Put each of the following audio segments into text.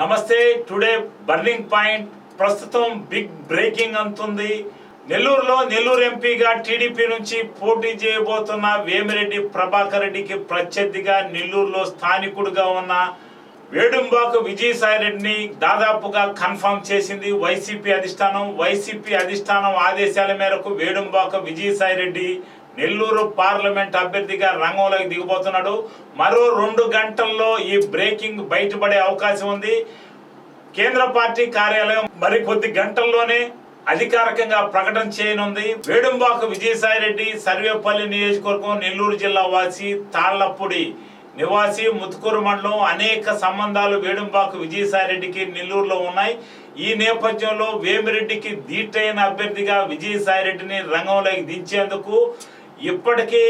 నమస్తే today burning point. ప్రస్తుతం big breaking అంతుంది. నెల్లూరులో నెల్లూరు ఎంపీగా టీడీపీ నుంచి పోటీ చేయబోతున్న వేమిరెడ్డి ప్రభాకర్ రెడ్డికి ప్రత్యర్థిగా నెల్లూరులో స్థానికుడుగా ఉన్న వేడుంబాకు విజయసాయి రెడ్డిని దాదాపుగా కన్ఫర్మ్ చేసింది వైసీపీ అధిష్టానం. వైసీపీ అధిష్టానం ఆదేశాల మేరకు వేడుంబాకు విజయసాయి రెడ్డి నెల్లూరు పార్లమెంట్ అభ్యర్థిగా రంగంలోకి దిగిపోతున్నాడు. మరో రెండు గంటల్లో ఈ బ్రేకింగ్ బయటపడే అవకాశం ఉంది. కేంద్ర పార్టీ కార్యాలయం మరి కొద్ది గంటల్లోనే అధికారికంగా ప్రకటన చేయనుంది. వేడుంబాకు విజయసాయి రెడ్డి సర్వేపల్లి నియోజకవర్గం నెల్లూరు జిల్లా వాసి తాళ్ళపూడి నివాసి ముత్తుకూరు మండలం అనేక సంబంధాలు వేడుంబాకు విజయసాయి రెడ్డికి నెల్లూరులో ఉన్నాయి. ఈ నేపథ్యంలో వేమిరెడ్డికి దీటైన అభ్యర్థిగా విజయసాయి రెడ్డిని రంగంలోకి దించేందుకు ఇప్పటికీ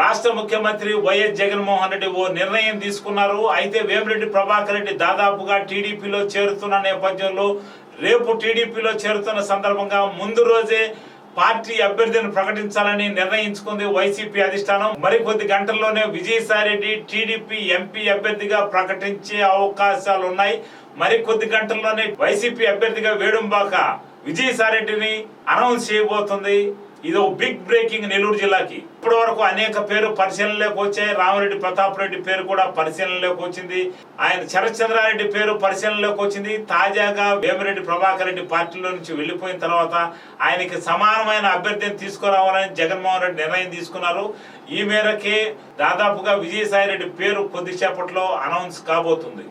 రాష్ట్ర ముఖ్యమంత్రి వైఎస్ జగన్మోహన్ రెడ్డి ఓ నిర్ణయం తీసుకున్నారు. అయితే వేమిరెడ్డి ప్రభాకర్ రెడ్డి దాదాపుగా టీడీపీలో చేరుతున్న నేపథ్యంలో రేపు టీడీపీలో చేరుతున్న సందర్భంగా ముందు రోజే పార్టీ అభ్యర్థిని ప్రకటించాలని నిర్ణయించుకుంది వైసీపీ అధిష్టానం. మరికొద్ది గంటల్లోనే విజయసాయిరెడ్డి టీడీపీ ఎంపీ అభ్యర్థిగా ప్రకటించే అవకాశాలు ఉన్నాయి మరికొద్ది గంటల్లోనే వైసీపీ అభ్యర్థిగా వేడుంబాక విజయసాయిరెడ్డిని అనౌన్స్ చేయబోతుంది. ఇది ఒక బిగ్ బ్రేకింగ్ నెల్లూరు జిల్లాకి. ఇప్పటి వరకు అనేక పేరు పరిశీలనలోకి వచ్చాయి. రామరెడ్డి ప్రతాప్ రెడ్డి పేరు కూడా పరిశీలనలోకి వచ్చింది. ఆయన శరత్చంద్రారెడ్డి పేరు పరిశీలనలోకి వచ్చింది. తాజాగా వేమిరెడ్డి ప్రభాకర్ రెడ్డి పార్టీలో నుంచి వెళ్ళిపోయిన తర్వాత ఆయనకి సమానమైన అభ్యర్థిని తీసుకురావాలని జగన్మోహన్ రెడ్డి నిర్ణయం తీసుకున్నారు. ఈ మేరకే దాదాపుగా విజయసాయి రెడ్డి పేరు కొద్దిసేపట్లో అనౌన్స్ కాబోతుంది.